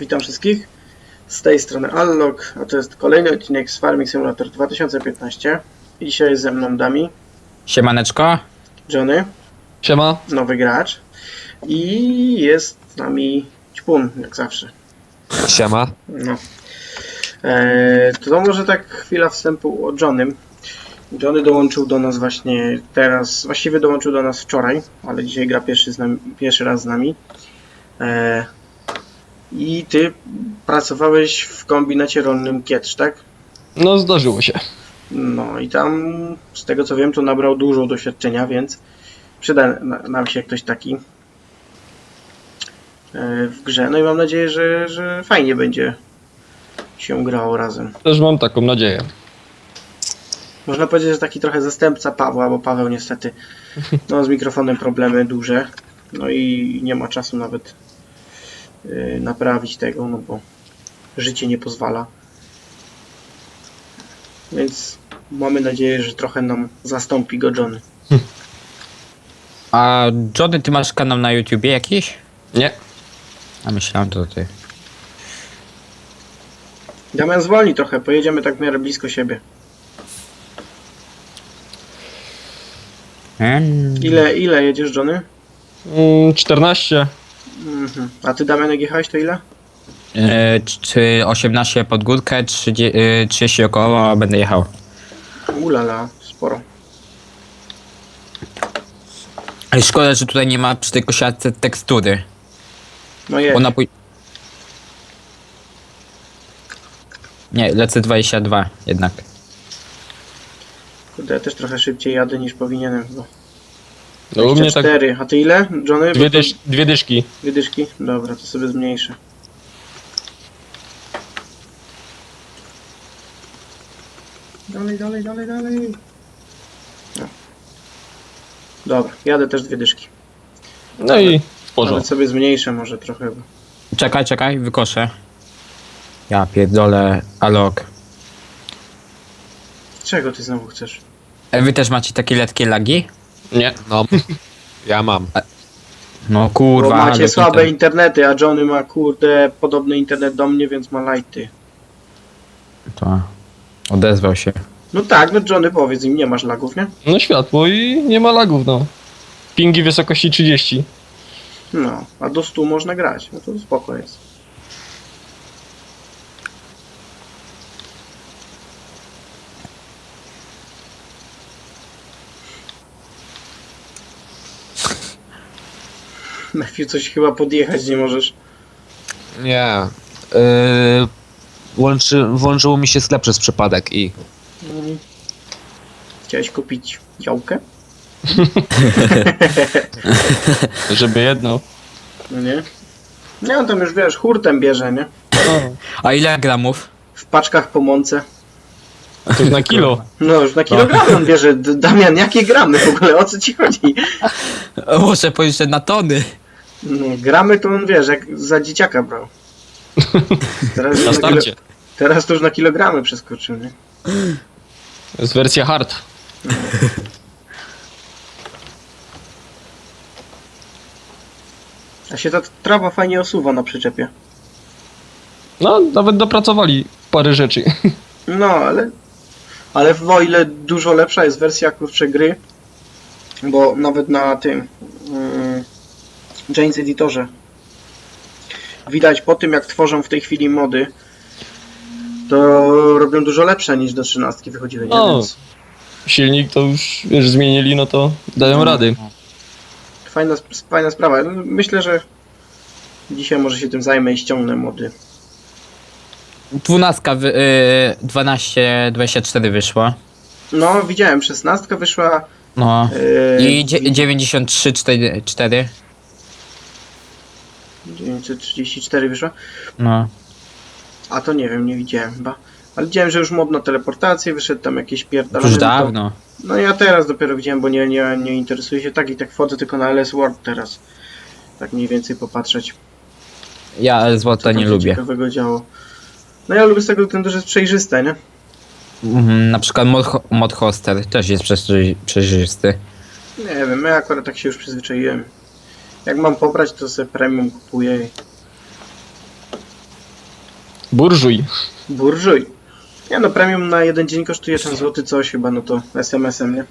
Witam wszystkich. Z tej strony Allog, a to jest kolejny odcinek z Farming Simulator 2015. I dzisiaj jest ze mną Dami, Siemaneczko. Johnny, Siema. nowy gracz i jest z nami Ćpun, jak zawsze. Siema. No. Eee, to może tak chwila wstępu o Johnnym. Johnny dołączył do nas właśnie teraz, właściwie dołączył do nas wczoraj, ale dzisiaj gra pierwszy, z nami, pierwszy raz z nami. Eee, I ty pracowałeś w kombinacie rolnym Kietrz, tak? No zdarzyło się. No i tam, z tego co wiem, to nabrał dużo doświadczenia, więc przyda na- nam się ktoś taki e, w grze. No i mam nadzieję, że, że fajnie będzie się grało razem. Też mam taką nadzieję. Można powiedzieć, że taki trochę zastępca Pawła, bo Paweł niestety no, z mikrofonem problemy duże. No i nie ma czasu nawet naprawić tego, no bo życie nie pozwala. Więc mamy nadzieję, że trochę nam zastąpi go Johnny. A Johnny, ty masz kanał na YouTubie jakiś? Nie. A myślałem to ty. Damian zwolni trochę, pojedziemy tak w miarę blisko siebie. Hmm. Ile, ile jedziesz Johnny? Mm, 14. Mhm. A ty Damian jak jechałeś to ile? E, czy 18 pod górkę, 30, e, 30 około, a będę jechał. Ulala, sporo. Ale szkoda, że tutaj nie ma przy tej kosiarce tekstury. No jedź. Ona pój... Nie, lecę 22 jednak. Kurde, ja też trochę szybciej jadę niż powinienem. Bo No u mnie tak 4. A ty ile, Johnny? Bo dwie, to- dysz, dwie dyszki. Dwie dyszki? Dobra, to sobie zmniejszę. Dalej, dalej, dalej, dalej. No. Dobra, jadę też dwie dyszki. No i w Nawet porządku. sobie zmniejszę może trochę. Bo... Czekaj, czekaj, wykoszę. Ja pierdolę, alok. Czego ty znowu chcesz? E, wy też macie takie letkie lagi? Nie. No, ja mam. No Bo kurwa, macie słabe internety, a Johnny ma kurde podobny internet do mnie, więc ma lighty. To odezwał się. No tak, no Johnny powiedz im, nie masz lagów, nie? No światło i nie ma lagów, no. Pingi wysokości 30. No, a do 100 można grać, no to spoko jest. Najpierw coś chyba podjechać nie możesz. Nie. Yy, włączył mi się sklep przez przypadek i Mm. Chciałeś kupić działkę? Żeby jedno. No nie? Nie, on tam już wiesz, hurtem bierze, nie? A ile gramów? W paczkach po mące. to już na kilo. No już na kilogramy on bierze. D- Damian, jakie gramy w ogóle? O co ci chodzi? Muszę powiedzieć, że na tony. Gramy to on wiesz, jak za dzieciaka brał. Teraz, Na już na kilo, starcie. teraz to już na kilogramy przeskoczył, nie? To jest wersja hard. A się ta trawa fajnie osuwa na przyczepie. No, nawet dopracowali parę rzeczy. No, ale... Ale w o ile dużo lepsza jest wersja kurczę gry, bo nawet na tym mm, James Editorze widać po tym jak tworzą w tej chwili mody, to robią dużo lepsze niż do 13 wychodziły, nie? O. Więc Silnik to już, wiesz, zmienili, no to dają No. rady. fajna, sp- fajna sprawa. Myślę, że dzisiaj może się tym zajmę i ściągnę mody. 12, wy, y, 12, 24 wyszło. No, widziałem, 16 wyszła. No. Yy, I dzie- 93, 4, 4. 934 wyszła. No. A to nie wiem, nie widziałem chyba. Ale widziałem, że już mod na teleportację wyszedł tam jakieś pierdolone. Już dawno. No ja teraz dopiero widziałem, bo nie, nie, nie interesuję się tak i tak wchodzę tylko na LS Word teraz. Tak mniej więcej popatrzeć. Ja złota tam nie lubię. ciekawego działo. No ja lubię z tego względu, że jest przejrzyste, nie? Mhm, na przykład mod, mod hoster też jest przejrzysty. Nie wiem, ja akurat tak się już przyzwyczaiłem. Jak mam pobrać, to sobie premium kupuję. Burżuj. Burżuj. Nie no, premium na jeden dzień kosztuje ten złoty coś chyba, no to SMS-em, nie?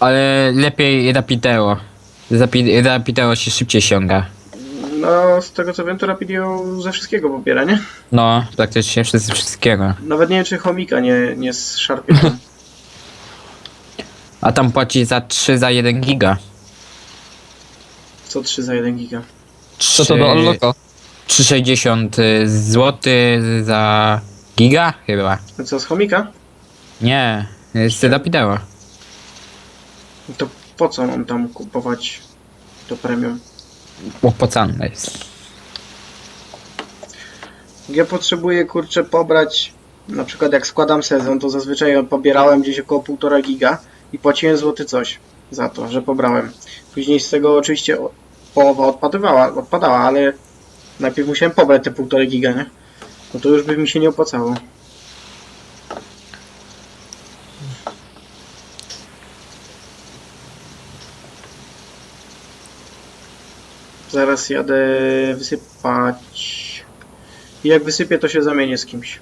Ale lepiej Rapideo. Zapi- Rapideo się szybciej ściąga. No, z tego co wiem, to Rapidio ze wszystkiego pobiera, nie? No, praktycznie wszyscy wszystkiego. Nawet nie wiem, czy chomika nie, nie szarpie. A tam płaci za 3 za 1 giga. Co 3 za 1 giga. Co to do Alloka? 3,60 zł za giga chyba. No co, z chomika? Nie, z Rapideo. No To po co mam tam kupować to premium? Opłacalne jest. Ja potrzebuję, kurczę, pobrać, na przykład jak składam sezon, to zazwyczaj pobierałem gdzieś około 1,5 giga i płaciłem złoty coś za to, że pobrałem. Później z tego oczywiście połowa odpadywała, odpadała, ale najpierw musiałem pobrać te 1,5 giga, nie? No to już by mi się nie opłacało. Zaraz jadę wysypać. I jak wysypię, to się zamienię z kimś.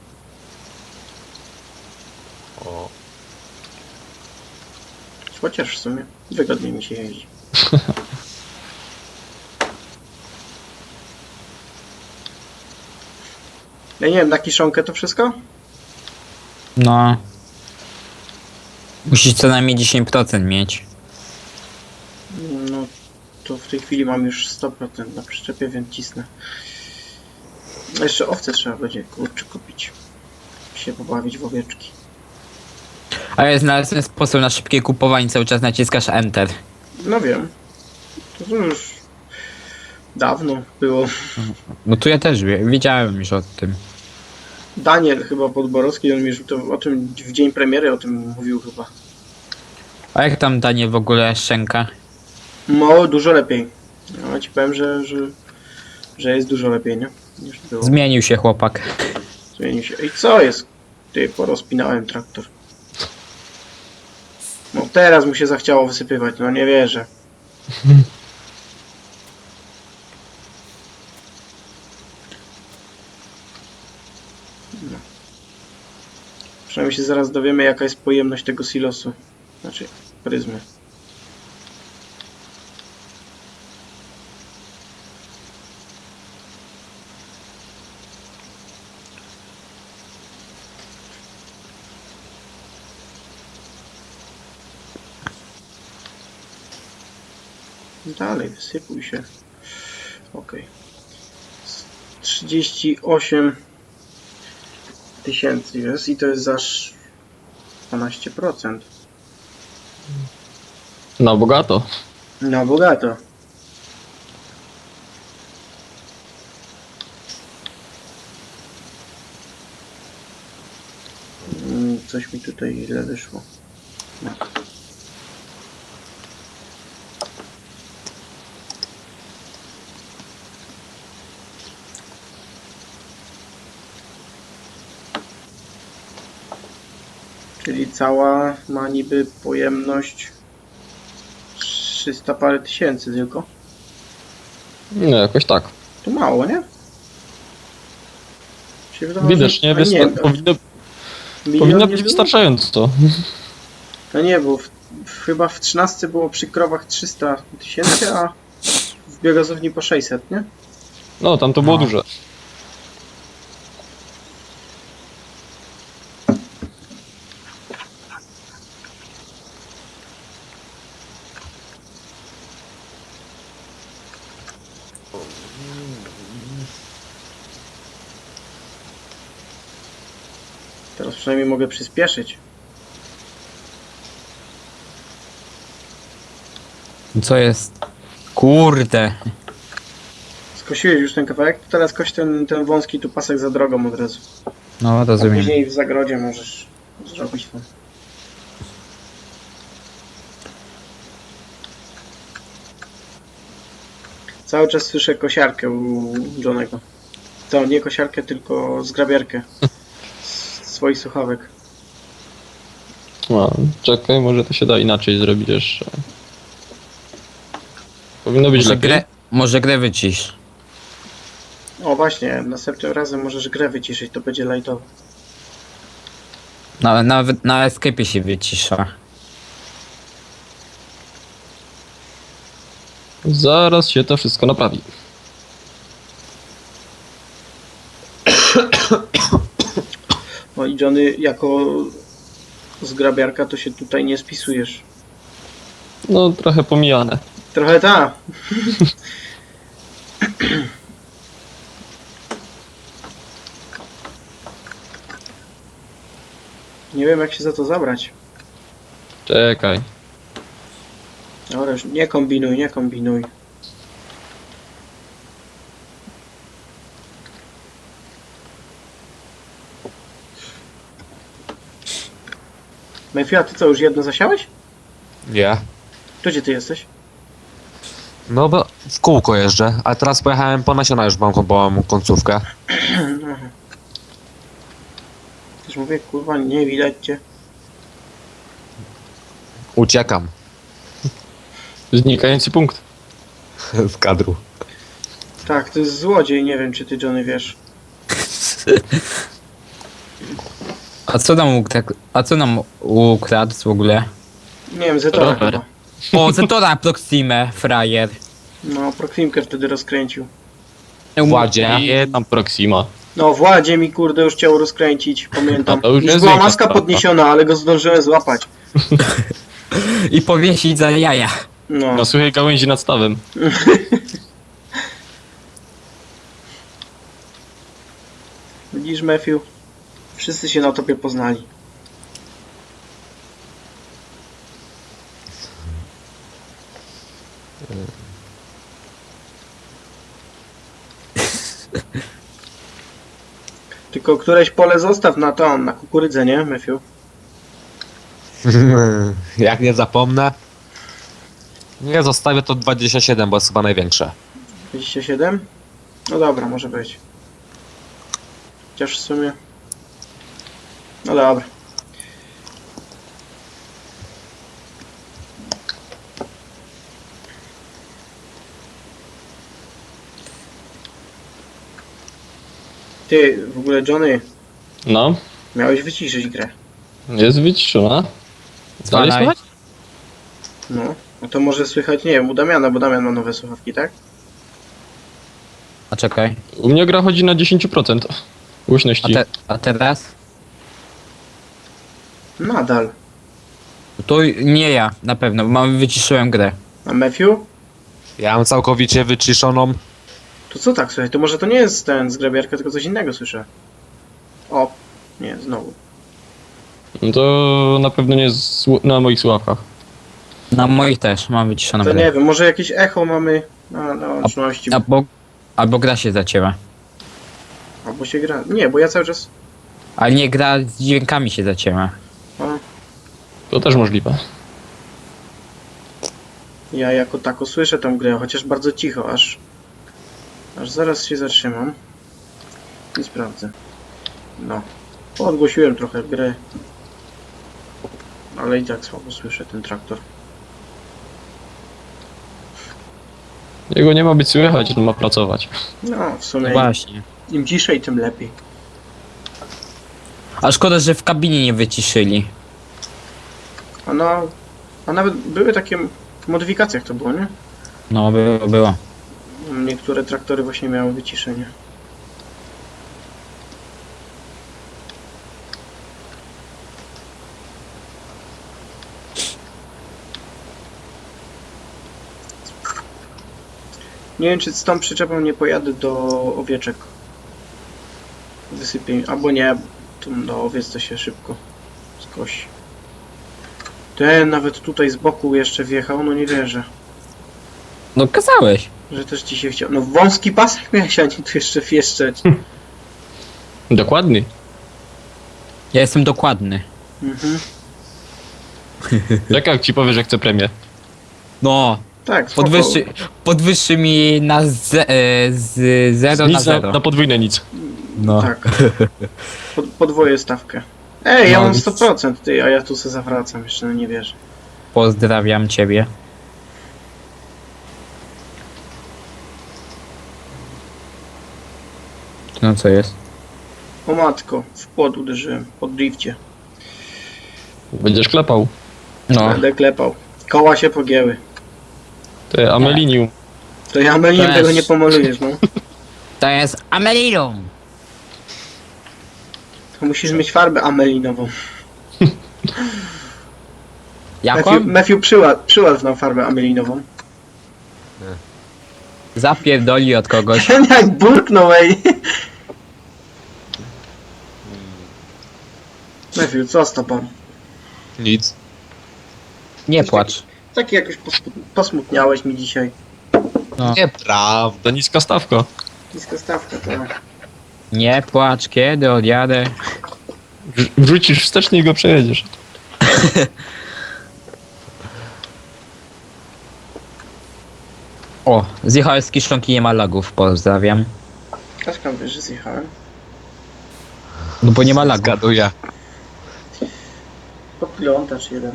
Chociaż w sumie wygodniej mi się jeździ. Ja nie wiem, na kiszonkę to wszystko? No. Musisz co najmniej 10% mieć. No, to w tej chwili mam już 100% na przyczepie, więc cisnę. Jeszcze owce trzeba będzie, kurczę, kupić. Się pobawić w owieczki. Ale ja znalazłem sposób na szybkie kupowanie, cały czas naciskasz Enter. No wiem. To już dawno było. No tu ja też wie- wiedziałem już o tym. Daniel chyba Podborowski, on mi już to, o tym w dzień premiery o tym mówił chyba. A jak tam Danie w ogóle szczęka? No, dużo lepiej. No, ci powiem, że, że, że jest dużo lepiej, nie? Niż było. Zmienił się chłopak. Zmienił się. I co jest? Ty, porozpinałem traktor. No teraz mu się zachciało wysypywać, no nie wierzę. No. Przynajmniej się zaraz dowiemy jaka jest pojemność tego silosu. Znaczy, pryzmy. Dalej, wysypuj się. Ok. 38 tysięcy jest i to jest aż 12%. No, bogato. No bogato. Mm, Coś mi tutaj źle wyszło. No. Czyli cała ma niby pojemność 300 parę tysięcy tylko. Nie, jakoś tak. To mało, nie? Się wydawało, Widocznie że... a wysta- nie, powinno, milion powinno nie być było? wystarczająco. No nie, bo w, w, chyba w 13 było przy krowach 300 tysięcy, a w biogazowni po 600, nie? No, tam to było No. duże. Teraz przynajmniej mogę przyspieszyć. Co jest? Kurde. Skosiłeś już ten kawałek, to teraz koś ten, ten wąski tu pasek za drogą od razu. No A rozumiem. później w zagrodzie możesz zrobić to. Cały czas słyszę kosiarkę u Johnego. To nie kosiarkę, tylko zgrabiarkę. Swoich słuchawek. No, czekaj, może to się da inaczej zrobić jeszcze. Powinno być Może lepiej. grę, może grę wycisz. O właśnie, następnym razem możesz grę wyciszyć, to będzie lightowo. Na, nawet na escape się wycisza. Zaraz się to wszystko naprawi. No i Johnny, jako zgrabiarka to się tutaj nie spisujesz. No, trochę pomijane. Trochę ta. Nie wiem jak się za to zabrać. Czekaj. Dobra, już nie kombinuj, nie kombinuj. Mefia, ty co, już jedno zasiałeś? Nie. To gdzie ty jesteś? No bo w kółko jeżdżę, a teraz pojechałem po nasiona, już mam, bo mam końcówkę. Też mówię, kurwa, nie widać cię. Uciekam Znikający punkt. z kadru. Tak, to jest złodziej, nie wiem czy ty Johnny wiesz. A co nam ukradł, a co nam ukradł w ogóle? Nie wiem, Zetora Rower. chyba. O, Zetora Proximę, frajer. No, Proximkę wtedy rozkręcił. Władzie. I tam Proxima. No, Władzie mi kurde już chciał rozkręcić, pamiętam. A to już jest była większa maska sprawa. podniesiona, ale go zdążyłem złapać. I powiesić za jaja. No, Na suchej gałęzi nad stawem. widzisz Matthew? Wszyscy się na tobie poznali. Tylko któreś pole zostaw na to, na kukurydzę, nie, Matthew? Jak nie zapomnę. Nie zostawię to 27, bo jest chyba największe. 27? No dobra, może być. Chociaż w sumie... No dobra. Ty, w ogóle Johnny, No, miałeś wyciszyć grę. jest wyciszona. Dalej słychać? No, no to może słychać, nie wiem, u Damiana, bo Damian ma nowe słuchawki, tak? A czekaj. U mnie gra chodzi na 10% A, głośności. te, a teraz? Nadal. To nie ja, na pewno, bo mam wyciszyłem grę. A Matthew? Ja mam całkowicie wyciszoną. To co tak, słuchaj, to może to nie jest ten zgrabiarka, tylko coś innego słyszę. O, nie, znowu. No To na pewno nie jest na moich słuchawkach. Na moich też mam wyciszoną To grę. nie wiem, może jakieś echo mamy na, na łączności, Albo, albo gra się zacięła. albo się gra. Nie, bo ja cały czas... Ale nie gra z dźwiękami się zacięła. O, To też możliwe. ja jako tako słyszę tą grę, chociaż bardzo cicho, aż... Aż zaraz się zatrzymam. I sprawdzę. No. Odgłosiłem trochę grę. Ale i tak słabo słyszę ten traktor. Jego nie ma być słychać, on ma pracować. No, w No sumie właśnie. im ciszej, tym lepiej. A szkoda, że w kabinie nie wyciszyli. A no... A nawet były takie... W modyfikacjach to było, nie? No, było, było. Niektóre traktory właśnie miały wyciszenie. Nie wiem, czy z tą przyczepą nie pojadę do owieczek. Wysypię, albo nie, do owiec to się szybko skosi. Ten nawet tutaj z boku jeszcze wjechał, no nie wierzę. No kazałeś. Że też ci się chciał. No wąski pasek miałeś, a nie tu jeszcze wieszczeć. Dokładny. Ja jestem dokładny. Mhm. Jak jak ci powie, że chce premię? No, Tak, spoko. podwyższy, podwyższy mi na ze, e, z 0 na Nic na, 0. na podwójne nic. No. Tak. Pod, podwoję stawkę. Ej, ja No, mam nic. 100%, ty, a ja tu se zawracam, jeszcze no nie wierzę. Pozdrawiam ciebie. No co jest? O matko, w płot uderzyłem, po drifcie. Będziesz klepał. No, Będę klepał. Koła się pogięły. Ty, Amelinium. To ja meliniem To tego nie pomalujesz, no. to jest Amelilum. To musisz mieć farbę amelinową. Jaką? Matthew, Matthew przyła, przyład nam farbę amelinową. Zapierdoli od kogoś. Ten jak burknął, ej. Matthew, co z tobą? Nic. Nie płacz. Taki jakoś posmut- posmutniałeś mi dzisiaj. No. Nieprawda. Niska stawka. Niska stawka, tak. Nie płacz, kiedy odjadę. Wrz- Wrzucisz wstecznie i go przejedziesz. O, zjechałem z kiszonki, nie ma lagów, pozdrawiam. A skąd wiesz, że zjechałem? No bo nie ma lagów. Zgaduję. Podglądacz jeden.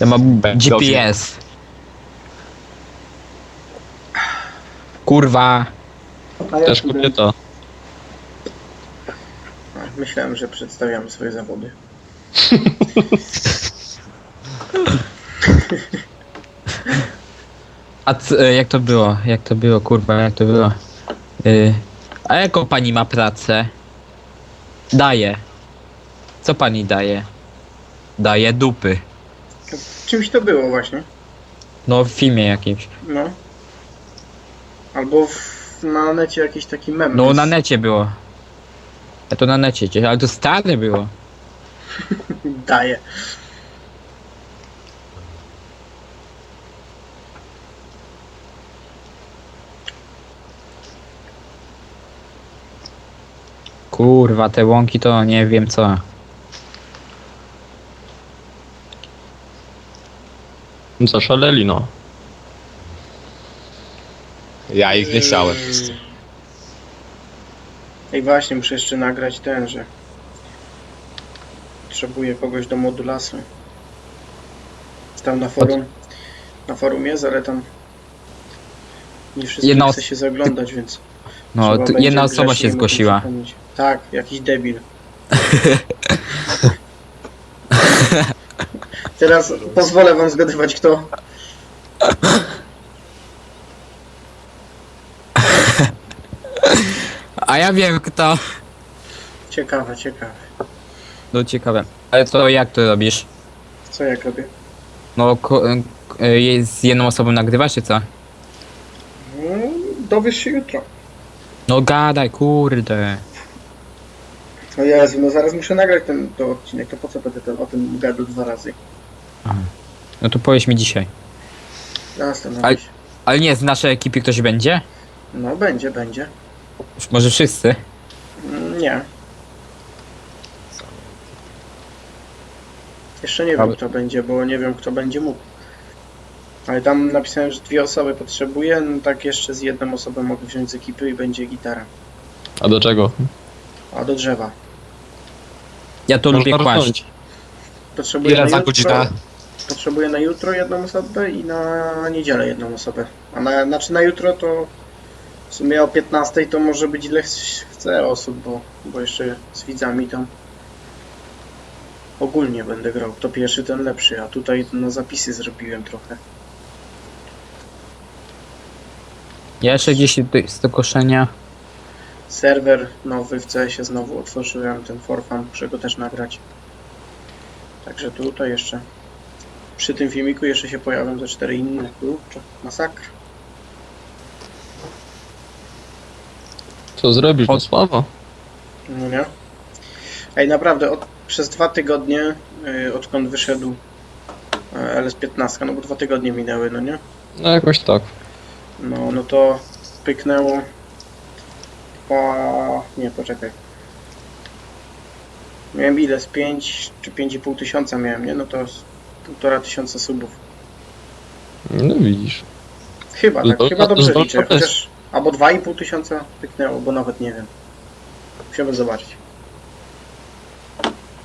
Ja mam. GPS. Kurwa. A ja Też tu kobieta. Myślałem, że przedstawiamy swoje zawody. A c- e, jak to było? Jak to było, kurwa, jak to było? Y, a jaką pani ma pracę? Daje. Co pani daje? Daje dupy. Czymś to było właśnie. No w filmie jakimś. No. Albo w, na necie jakiś taki mem. No jest. na necie było. Ja to na necie, gdzieś, ale to stare było. Daje. Kurwa, te łąki to nie wiem co. Zaszaleli, no. Ja ich nie chciałem. Ej właśnie, muszę jeszcze nagrać ten, że potrzebuję kogoś do modulasu. Tam na forum. Na forum jest, ale tam nie wszystkim Jedna os- chce się zaglądać, więc No, trzeba tu będzie jedna osoba grzecznie się zgłosiła. przypomnieć. Tak, jakiś debil. Teraz pozwolę wam zgadywać kto. A ja wiem kto. Ciekawe, ciekawe. No ciekawe. Ale to jak to robisz? Co ja robię? No ko- k- y, z jedną osobą nagrywasz czy co? No, dowiesz się jutro. No gadaj, kurde. O Jezu, no zaraz muszę nagrać ten to odcinek, to po co będę ten, o tym gadał dwa razy? No to powiedz mi dzisiaj. Zastanowię się. Ale nie, z naszej ekipy ktoś będzie? No będzie, będzie. Może wszyscy? Mm, Nie. Jeszcze nie wiem Ale- kto będzie, bo nie wiem kto będzie mógł. Ale tam napisałem, że dwie osoby potrzebuję, no tak jeszcze z jedną osobą mogę wziąć z ekipy i będzie gitara. A do czego? A do drzewa. Ja to lubię kłaść. Potrzebuję Ile na za jutro, godzinę? Potrzebuję na jutro jedną osobę i na niedzielę jedną osobę. A na, znaczy na jutro to w sumie o 15 to może być ile ch- chce osób, bo, bo jeszcze z widzami tam ogólnie będę grał. To pierwszy, ten lepszy, a tutaj na zapisy zrobiłem trochę. Ja jeszcze gdzieś tu- z do koszenia. Serwer nowy w CS-ie znowu otworzyłem, ten forfan, muszę go też nagrać. Także tutaj jeszcze przy tym filmiku jeszcze się pojawią te cztery inne. Kurczę, masakra. Co zrobisz? No Od- sława. No nie? Ej, naprawdę, od, przez dwa tygodnie, yy, odkąd wyszedł e, LS15, no bo dwa tygodnie minęły, no nie? No jakoś tak. No, no to pyknęło po... nie, poczekaj. Miałem ile? Z 5 czy 5,5 tysiąca miałem, nie? No to z półtora tysiąca subów. No widzisz. Chyba, No tak, chyba dobrze liczę. Chociaż, albo 2,5 tysiąca pyknęło, bo nawet nie wiem. Musiałbym zobaczyć.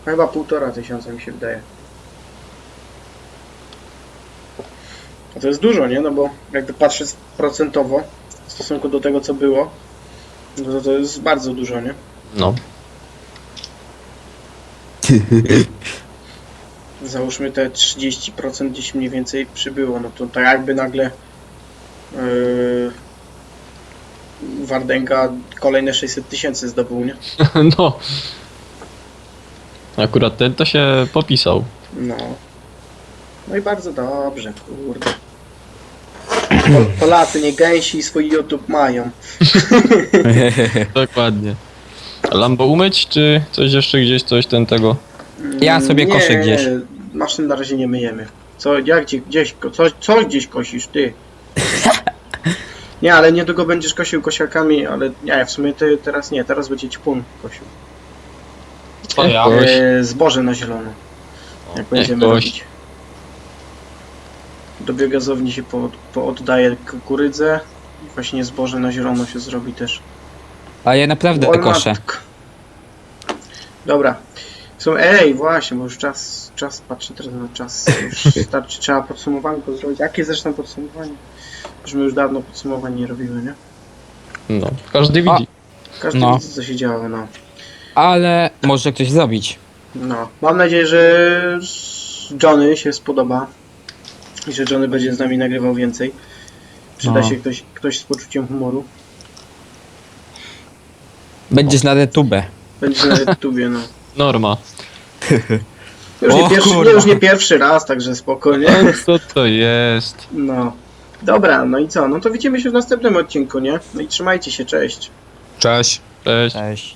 Chyba półtora tysiąca mi się wydaje. A to jest dużo, nie? No bo jakby patrzeć procentowo w stosunku do tego, co było, No to, to jest bardzo dużo, nie? No. Załóżmy te 30% gdzieś mniej więcej przybyło, no to tak jakby nagle yy, Wardenga kolejne 600 tysięcy zdobył, nie? No. Akurat ten to się popisał. No. No i bardzo dobrze, kurde. Pol Polacy nie gęsi swój YouTube mają. Dokładnie. Lambo umyć, czy coś jeszcze gdzieś, coś ten tego? Ja sobie nie, koszę gdzieś. Nie, maszyn na razie nie myjemy. Co, jak gdzie, gdzieś, coś, coś gdzieś kosisz, ty. Nie, ale niedługo będziesz kosił kosiarkami, ale nie, w sumie ty teraz nie, teraz będzie ćpun kosił. Co ja? Koś. E, zboże na zielono. Jak będziemy koś. robić. Do biogazowni się po, pooddaje kukurydzę. i Właśnie zboże na zielono się zrobi też. A ja naprawdę O, koszę. matko. Dobra. Są, ej, właśnie, bo już czas, czas, patrzę teraz na czas. Już starczy, trzeba podsumowanko zrobić. Jakie zresztą podsumowanie? Już my już dawno podsumowań nie robimy, nie? No. Każdy A. widzi. Każdy No. widzi, co się działo, no. Ale może ktoś zrobić. No. Mam nadzieję, że Johnny się spodoba. I że Johnny będzie z nami nagrywał więcej. Przyda No. się ktoś, ktoś z poczuciem humoru. Będziesz na retubę. Będzie na YouTubie, no. Norma. Już nie, O, pierwszy, nie, kurwa. już nie pierwszy raz, także spokojnie. A co to jest? No. Dobra, no i co? No to widzimy się w następnym odcinku, nie? No i trzymajcie się, cześć. Cześć. Cześć. Cześć.